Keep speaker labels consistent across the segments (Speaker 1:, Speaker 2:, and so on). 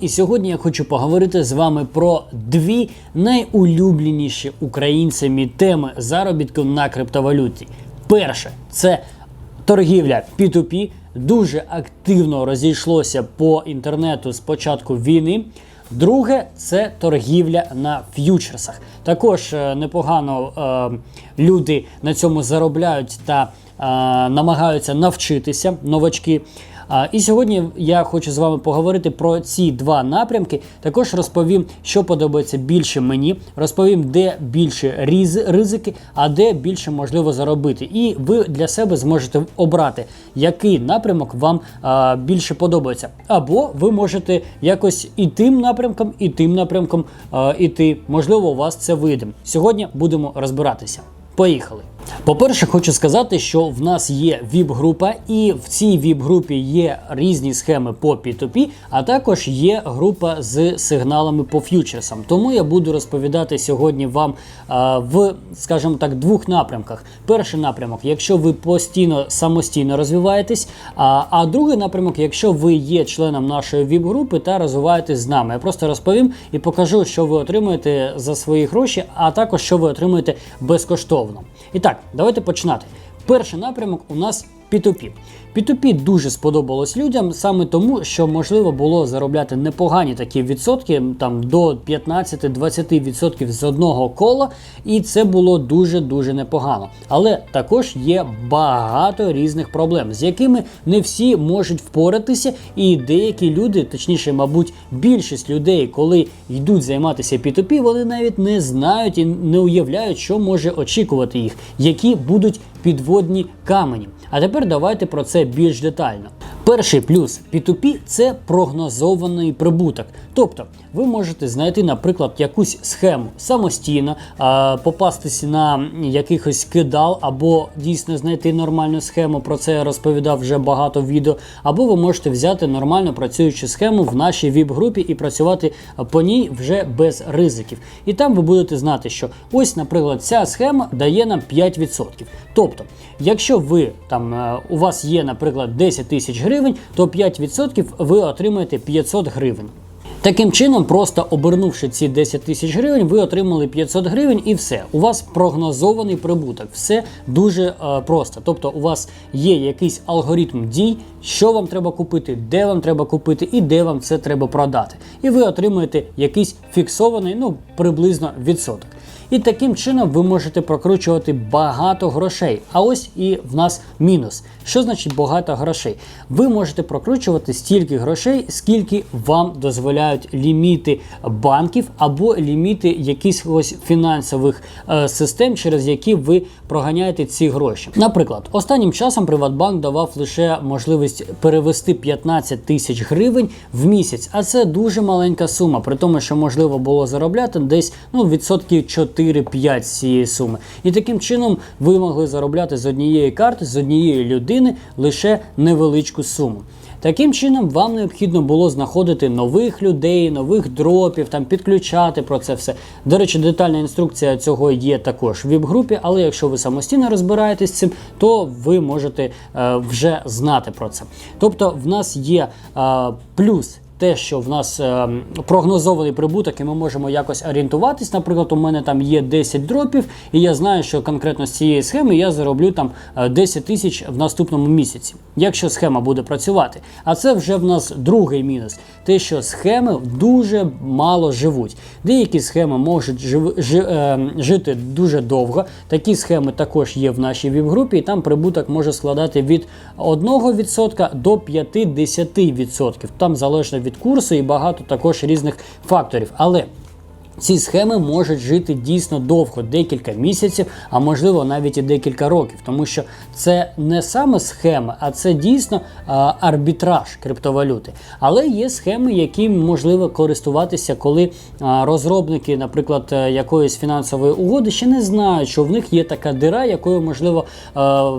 Speaker 1: І сьогодні я хочу поговорити з вами про дві найулюбленіші українцями теми заробітку на криптовалюті. Перше це торгівля P2P. Дуже активно розійшлося по інтернету з початку війни. Друге це торгівля на ф'ючерсах. Також е, непогано е, люди на цьому заробляють та е, намагаються навчитися новачки. І сьогодні я хочу з вами поговорити про ці два напрямки. Також розповім, що подобається більше мені, розповім, де більше різ- ризики, а де більше можливо заробити. І ви для себе зможете обрати, який напрямок вам а, більше подобається. Або ви можете якось і тим напрямком, і тим напрямком а, іти. Можливо, у вас це вийде. Сьогодні будемо розбиратися. Поїхали. По-перше, хочу сказати, що в нас є ВІП-група, і в цій ВІП-групі є різні схеми по P2P, а також є група з сигналами по ф'ючерсам. Тому я буду розповідати сьогодні вам а, в, скажімо так, двох напрямках. Перший напрямок, якщо ви постійно самостійно розвиваєтесь, а, а другий напрямок, якщо ви є членом нашої ВІП-групи та розвиваєтесь з нами. Я просто розповім і покажу, що ви отримуєте за свої гроші, а також що ви отримуєте безкоштовно. І так, давайте починати. Перший напрямок у нас P2P. P2P дуже сподобалось людям саме тому, що можливо було заробляти непогані такі відсотки, там до 15-20% з одного кола, і це було дуже-дуже непогано. Але також є багато різних проблем, з якими не всі можуть впоратися, і деякі люди, точніше, мабуть, більшість людей, коли йдуть займатися P2P, вони навіть не знають і не уявляють, що може очікувати їх, які будуть підводні камені. А тепер давайте про це більш детально. Перший плюс P2P – це прогнозований прибуток. Тобто ви можете знайти, наприклад, якусь схему самостійно, а, попастися на якихось кидал, або дійсно знайти нормальну схему. Про це я розповідав вже багато відео. Або ви можете взяти нормально працюючу схему в нашій ВІП-групі і працювати по ній вже без ризиків. І там ви будете знати, що ось, наприклад, ця схема дає нам 5%. Тобто, якщо ви там е, у вас є, наприклад, 10 тисяч гривень, то 5% ви отримаєте 500 гривень. Таким чином, просто обернувши ці 10 тисяч гривень, ви отримали 500 гривень і все. У вас прогнозований прибуток. Все дуже е, просто. Тобто, у вас є якийсь алгоритм дій, що вам треба купити, де вам треба купити і де вам це треба продати. І ви отримуєте якийсь фіксований, ну приблизно відсоток. І таким чином ви можете прокручувати багато грошей. А ось і в нас мінус. Що значить багато грошей? Ви можете прокручувати стільки грошей, скільки вам дозволяють ліміти банків або ліміти якихось фінансових е, систем, через які ви проганяєте ці гроші. Наприклад, останнім часом Приватбанк давав лише можливість перевести 15 тисяч гривень в місяць, а це дуже маленька сума, при тому, що можливо було заробляти десь ну відсотків 4-5 з цієї суми. І таким чином ви могли заробляти з однієї карти, з однієї людини лише невеличку суму. Таким чином, вам необхідно було знаходити нових людей, нових дропів, там підключати про це все. До речі, детальна інструкція цього є також в віп-групі, але якщо ви самостійно розбираєтесь цим, то ви можете е, вже знати про це. Тобто, в нас є е, плюс те, що в нас е, прогнозований прибуток, і ми можемо якось орієнтуватись. Наприклад, у мене там є 10 дропів, і я знаю, що конкретно з цієї схеми я зароблю там е, 10 тисяч в наступному місяці, якщо схема буде працювати. А це вже в нас другий мінус: те, що схеми дуже мало живуть. Деякі схеми можуть жив, жи, е, жити дуже довго. Такі схеми також є в нашій віп-групі, і там прибуток може складати від 1% до 50%. Там залежно від курсу і багато також різних факторів. Але ці схеми можуть жити дійсно довго, декілька місяців, а можливо навіть і декілька років, тому що це не саме схема, а це дійсно а, арбітраж криптовалюти. Але є схеми, які можливо користуватися, коли а, розробники, наприклад, е, якоїсь фінансової угоди ще не знають, що в них є така дира, якою можливо, а,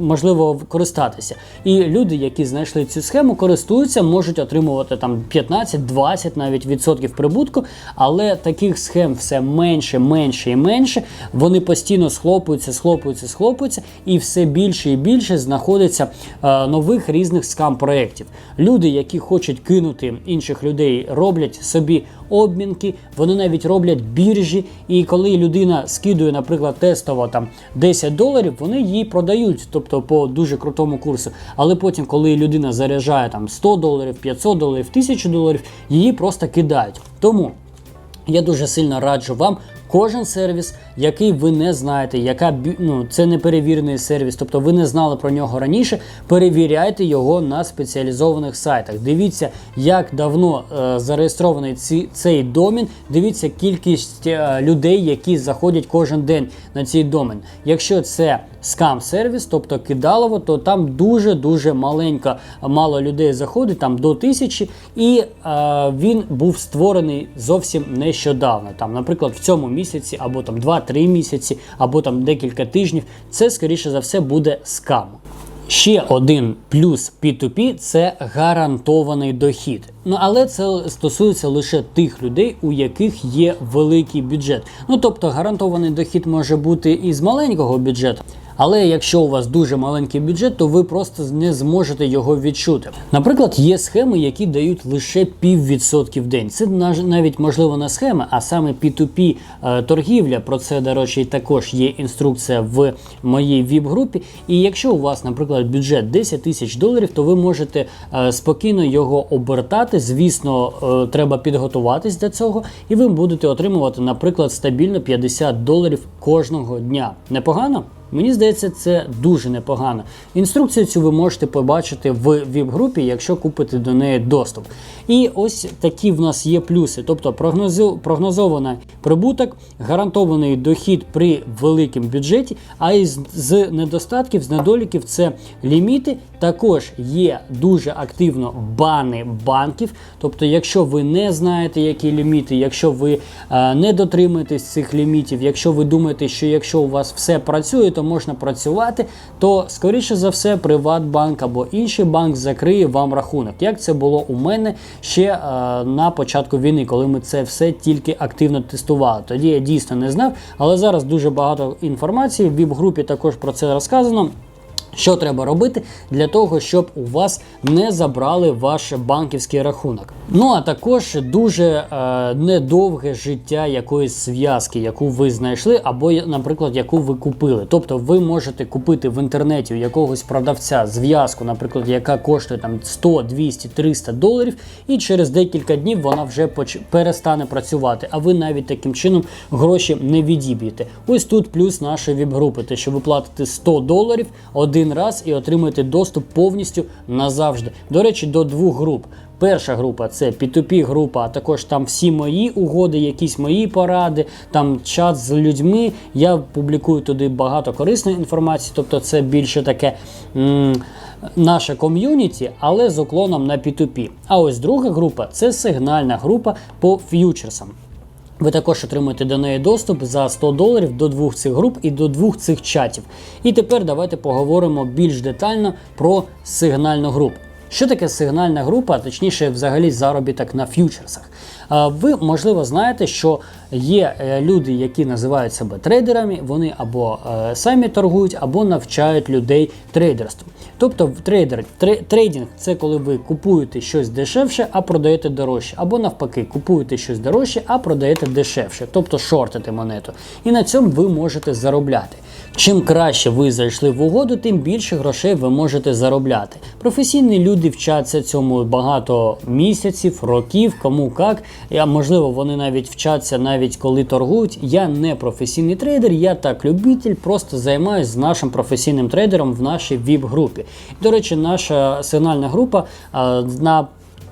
Speaker 1: можливо користатися. І люди, які знайшли цю схему, користуються, можуть отримувати там 15-20 навіть відсотків прибутку, але Таких схем все менше, менше і менше. Вони постійно схлопуються, схлопуються, схлопуються, і все більше і більше знаходиться е, нових різних скам-проєктів. Люди, які хочуть кинути інших людей, роблять собі обмінки, вони навіть роблять біржі. І коли людина скидує, наприклад, тестово там 10 доларів, вони її продають, тобто по дуже крутому курсу. Але потім, коли людина заряджає там 100 доларів, 500 доларів, 1000 доларів, її просто кидають. Тому я дуже сильно раджу вам. Кожен сервіс, який ви не знаєте, яка ну, це не перевірений сервіс, тобто ви не знали про нього раніше, перевіряйте його на спеціалізованих сайтах. Дивіться, як давно е, зареєстрований ці, цей домін. Дивіться кількість е, людей, які заходять кожен день на цей домен. Якщо це скам сервіс, тобто кидалово, то там дуже дуже маленько, мало людей заходить, там до тисячі, і е, він був створений зовсім нещодавно. Там, наприклад, в цьому місяці, або там 2-3 місяці, або там декілька тижнів. Це скоріше за все буде скам. Ще один плюс P2P – це гарантований дохід. Ну але це стосується лише тих людей, у яких є великий бюджет. Ну тобто гарантований дохід може бути і з маленького бюджету. Але якщо у вас дуже маленький бюджет, то ви просто не зможете його відчути. Наприклад, є схеми, які дають лише піввідсотки в день. Це навіть можливо не схема, а саме P2P е, торгівля. Про це, до речі, також є інструкція в моїй ВІП-групі. І якщо у вас, наприклад, бюджет 10 тисяч доларів, то ви можете е, спокійно його обертати. Звісно, е, треба підготуватись до цього, і ви будете отримувати, наприклад, стабільно 50 доларів кожного дня. Непогано? Мені здається, це дуже непогано. Інструкцію цю ви можете побачити в ВІП-групі, якщо купите до неї доступ. І ось такі в нас є плюси. Тобто прогнозований прибуток, гарантований дохід при великому бюджеті, а із з недостатків, з недоліків це ліміти. Також є дуже активно бани банків. Тобто, якщо ви не знаєте, які ліміти, якщо ви е, не дотримуєтесь цих лімітів, якщо ви думаєте, що якщо у вас все працює, то можна працювати, то скоріше за все Приватбанк або інший банк закриє вам рахунок. Як це було у мене ще е, на початку війни, коли ми це все тільки активно тестували. Тоді я дійсно не знав, але зараз дуже багато інформації. В віп-групі також про це розказано. Що треба робити для того, щоб у вас не забрали ваш банківський рахунок? Ну а також дуже е, недовге життя якоїсь зв'язки, яку ви знайшли, або, наприклад, яку ви купили. Тобто, ви можете купити в інтернеті у якогось продавця зв'язку, наприклад, яка коштує там 100, 200, 300 доларів, і через декілька днів вона вже поч... перестане працювати. А ви навіть таким чином гроші не відіб'єте. Ось тут плюс нашої віп-групи, те, що ви платите 100 доларів один раз і отримуєте доступ повністю назавжди. До речі, до двох груп. Перша група це P2P група, а також там всі мої угоди, якісь мої поради, там чат з людьми. Я публікую туди багато корисної інформації, тобто це більше таке. М- Наше ком'юніті, але з уклоном на P2P. А ось друга група це сигнальна група по ф'ючерсам. Ви також отримуєте до неї доступ за 100 доларів до двох цих груп і до двох цих чатів. І тепер давайте поговоримо більш детально про сигнальну групу. Що таке сигнальна група, а точніше, взагалі заробіток на ф'ючерсах? Ви, можливо, знаєте, що є е, люди, які називають себе трейдерами, вони або е, самі торгують, або навчають людей трейдерству. Тобто, трейдер, трейдинг це коли ви купуєте щось дешевше, а продаєте дорожче, або навпаки, купуєте щось дорожче, а продаєте дешевше, тобто шортите монету. І на цьому ви можете заробляти. Чим краще ви зайшли в угоду, тим більше грошей ви можете заробляти. Професійні люди вчаться цьому багато місяців, років, кому як. А можливо, вони навіть вчаться навіть коли торгують. Я не професійний трейдер, я так любитель, просто займаюся з нашим професійним трейдером в нашій ВІП-групі. До речі, наша сигнальна група на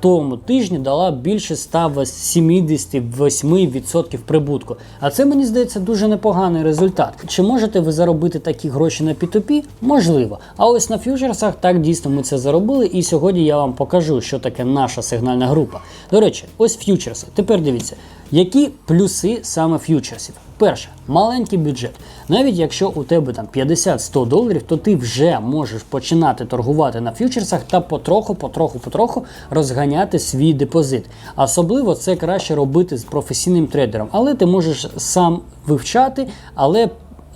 Speaker 1: тому тижні дала більше 178% прибутку. А це мені здається дуже непоганий результат. Чи можете ви заробити такі гроші на P2P? Можливо. А ось на фьючерсах так дійсно ми це заробили. І сьогодні я вам покажу, що таке наша сигнальна група. До речі, ось фьючерси. Тепер дивіться, які плюси саме фьючерсів. Перше, маленький бюджет. Навіть якщо у тебе там 50-100 доларів, то ти вже можеш починати торгувати на фьючерсах та потроху, потроху, потроху розганяти свій депозит. Особливо це краще робити з професійним трейдером, але ти можеш сам вивчати, але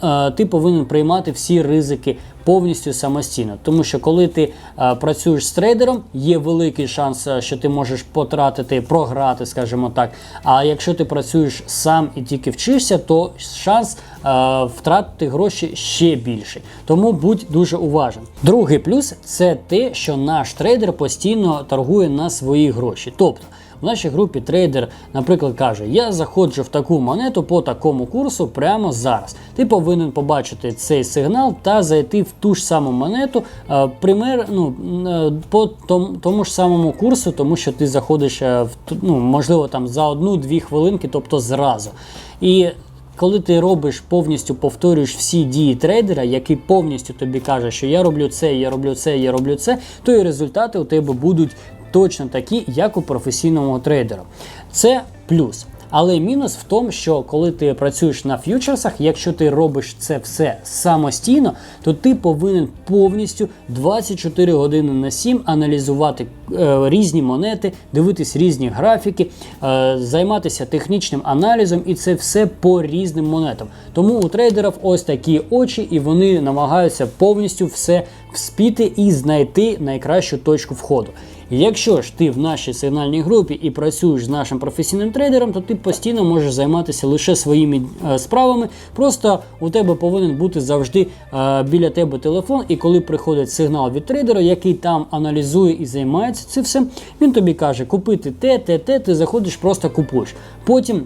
Speaker 1: е, ти повинен приймати всі ризики повністю самостійно. Тому що коли ти е, працюєш з трейдером, є великий шанс, е, що ти можеш потратити, програти, скажімо так. А якщо ти працюєш сам і тільки вчишся, то шанс е, втратити гроші ще більший. Тому будь дуже уважним. Другий плюс це те, що наш трейдер постійно торгує на свої гроші. Тобто в нашій групі трейдер, наприклад, каже: Я заходжу в таку монету по такому курсу прямо зараз. Ти повинен побачити цей сигнал та зайти в ту ж саму монету, е, пример, ну, е, по тому, тому ж самому курсу, тому що ти заходиш е, в ну, можливо там за одну-дві хвилинки, тобто зразу. І коли ти робиш повністю повторюєш всі дії трейдера, який повністю тобі каже, що я роблю це, я роблю це, я роблю це, то і результати у тебе будуть точно такі, як у професійного трейдера. Це плюс. Але мінус в тому, що коли ти працюєш на ф'ючерсах, якщо ти робиш це все самостійно, то ти повинен повністю 24 години на 7 аналізувати е, різні монети, дивитись різні графіки, е, займатися технічним аналізом, і це все по різним монетам. Тому у трейдерів ось такі очі, і вони намагаються повністю все вспіти і знайти найкращу точку входу. Якщо ж ти в нашій сигнальній групі і працюєш з нашим професійним трейдером, то ти постійно можеш займатися лише своїми е, справами. Просто у тебе повинен бути завжди е, біля тебе телефон, і коли приходить сигнал від трейдера, який там аналізує і займається цим всім, він тобі каже, купити те, те, те, ти заходиш, просто купуєш. Потім.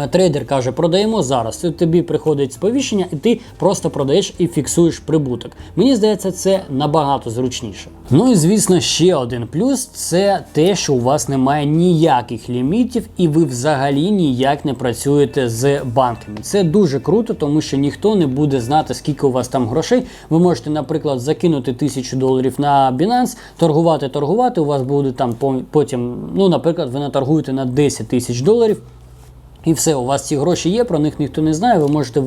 Speaker 1: Е, Трейдер каже, продаємо зараз. Тобі приходить сповіщення, і ти просто продаєш і фіксуєш прибуток. Мені здається, це набагато зручніше. Ну і звісно, ще один плюс це те, що у вас немає ніяких лімітів, і ви взагалі ніяк не працюєте з банками. Це дуже круто, тому що ніхто не буде знати, скільки у вас там грошей. Ви можете, наприклад, закинути тисячу доларів на Binance, торгувати, торгувати. У вас буде там потім, ну, наприклад, ви наторгуєте на 10 тисяч доларів. І все, у вас ці гроші є, про них ніхто не знає, ви можете е,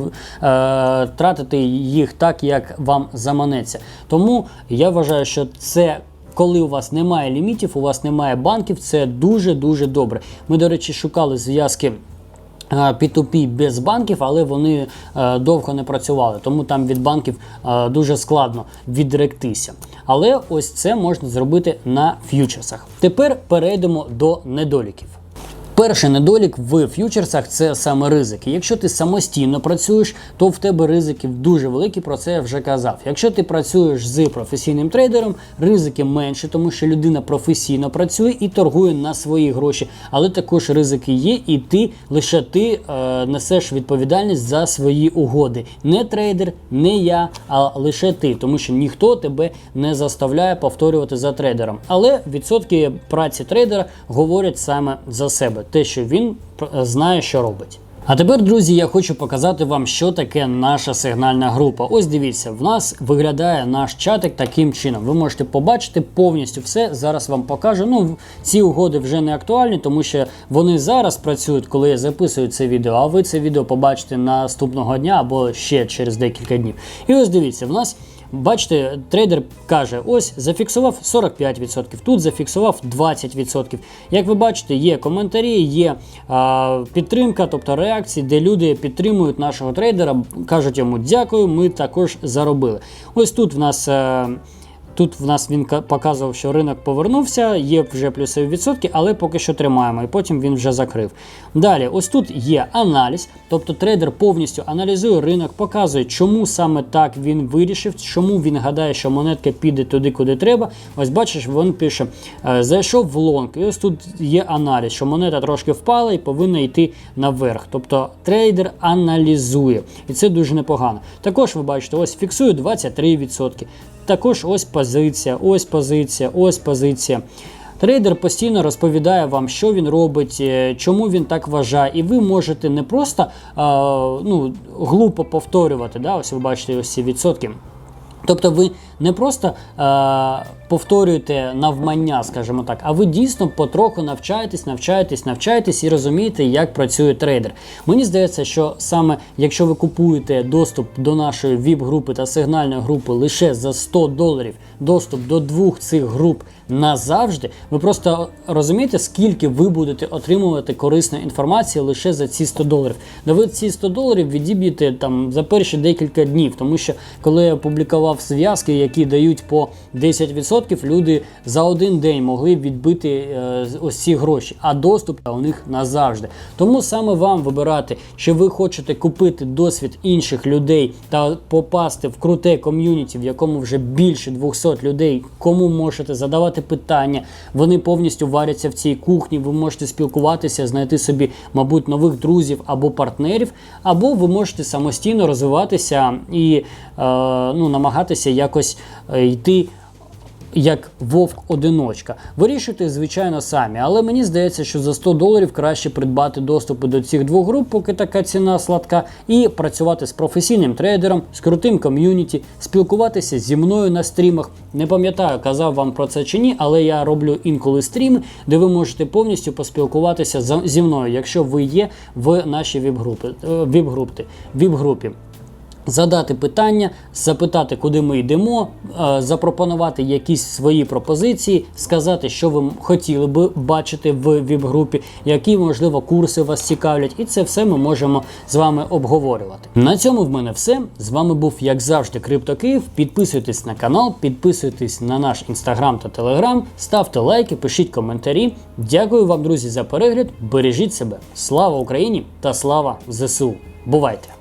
Speaker 1: тратити їх так, як вам заманеться. Тому я вважаю, що це. Коли у вас немає лімітів, у вас немає банків, це дуже-дуже добре. Ми, до речі, шукали зв'язки е, P2P без банків, але вони е, довго не працювали, тому там від банків е, дуже складно відректися. Але ось це можна зробити на ф'ючерсах. Тепер перейдемо до недоліків. Перший недолік в ф'ючерсах це саме ризики. Якщо ти самостійно працюєш, то в тебе ризики дуже великі, про це я вже казав. Якщо ти працюєш з професійним трейдером, ризики менші, тому що людина професійно працює і торгує на свої гроші. Але також ризики є, і ти лише ти е, несеш відповідальність за свої угоди. Не трейдер, не я, а лише ти, тому що ніхто тебе не заставляє повторювати за трейдером. Але відсотки праці трейдера говорять саме за себе, те, що він е, знає, що робить. А тепер, друзі, я хочу показати вам, що таке наша сигнальна група. Ось дивіться, в нас виглядає наш чатик таким чином. Ви можете побачити повністю все. Зараз вам покажу. Ну, ці угоди вже не актуальні, тому що вони зараз працюють, коли я записую це відео. А ви це відео побачите наступного дня або ще через декілька днів. І ось дивіться, в нас. Бачите, трейдер каже: ось зафіксував 45%, тут зафіксував 20%. Як ви бачите, є коментарі, є а, підтримка, тобто реакції, де люди підтримують нашого трейдера, кажуть йому дякую, ми також заробили. Ось тут в нас. Тут в нас він показував, що ринок повернувся, є вже плюсові відсотки, але поки що тримаємо, і потім він вже закрив. Далі, ось тут є аналіз, тобто трейдер повністю аналізує ринок, показує, чому саме так він вирішив, чому він гадає, що монетка піде туди, куди треба. Ось бачиш, він пише: е, зайшов в лонг, і ось тут є аналіз, що монета трошки впала і повинна йти наверх. Тобто трейдер аналізує, і це дуже непогано. Також ви бачите, ось фіксую 23%. Також ось позиція, ось позиція, ось позиція. Трейдер постійно розповідає вам, що він робить, е, чому він так вважає, і ви можете не просто е, ну, глупо повторювати. Да? Ось ви бачите ось ці відсотки. Тобто ви не просто е, повторюєте навмання, скажімо так, а ви дійсно потроху навчаєтесь, навчаєтесь, навчаєтесь і розумієте, як працює трейдер. Мені здається, що саме якщо ви купуєте доступ до нашої ВІП-групи та сигнальної групи лише за 100 доларів, доступ до двох цих груп назавжди, ви просто розумієте, скільки ви будете отримувати корисної інформації лише за ці 100 доларів. Да ви ці 100 доларів відіб'єте там за перші декілька днів, тому що коли я публікував зв'язки, які дають по 10%, люди за один день могли відбити е, ось ці гроші, а доступ у них назавжди. Тому саме вам вибирати, чи ви хочете купити досвід інших людей та попасти в круте ком'юніті, в якому вже більше 200 людей, кому можете задавати питання. Вони повністю варяться в цій кухні. Ви можете спілкуватися, знайти собі, мабуть, нових друзів або партнерів, або ви можете самостійно розвиватися і е, ну, намагатися якось е, йти як вовк-одиночка. Вирішуйте, звичайно, самі, але мені здається, що за 100 доларів краще придбати доступи до цих двох груп, поки така ціна сладка, і працювати з професійним трейдером, з крутим ком'юніті, спілкуватися зі мною на стрімах. Не пам'ятаю, казав вам про це чи ні, але я роблю інколи стріми, де ви можете повністю поспілкуватися зі мною, якщо ви є в нашій віп-групі. е, віп-групі. Задати питання, запитати, куди ми йдемо, е, запропонувати якісь свої пропозиції, сказати, що ви хотіли би бачити в віп-групі, які можливо курси вас цікавлять, і це все ми можемо з вами обговорювати. На цьому в мене все. З вами був, як завжди, CryptoKiїв. Підписуйтесь на канал, підписуйтесь на наш інстаграм та телеграм, ставте лайки, пишіть коментарі. Дякую вам, друзі, за перегляд. Бережіть себе. Слава Україні та слава ЗСУ! Бувайте!